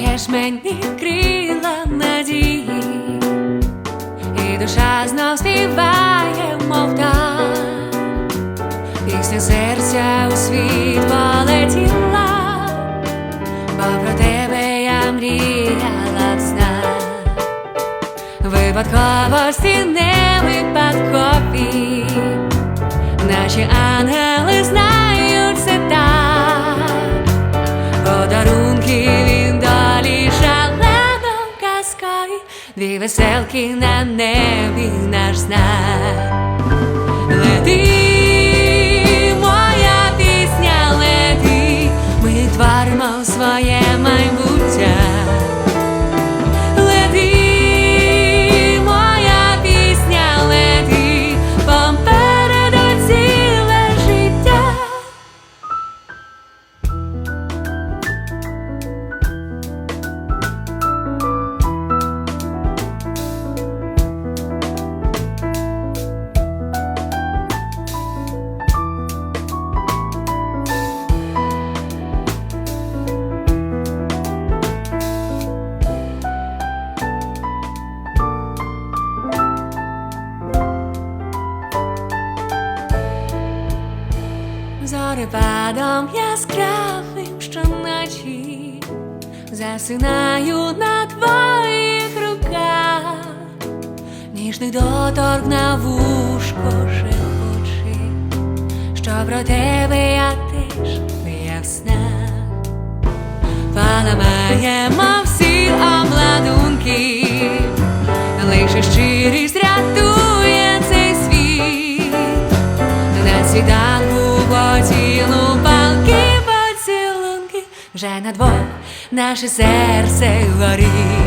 даєш мені крила надії, і душа знов співає, мов так. Пісня серця у світ полетіла, бо про тебе я мріяла в снах. Випадковості не випадкові, наші ангели знають дві веселки на небі наш знак. Лети, моя пісня, лети, ми творимо своє Зорепадом яскравим щоночі засинаю на твоїх руках, ніжний доторк на вушко шепочи, що про тебе я теж я в снах. Поламаємо всі обладунки, вже на двох наше серце горить.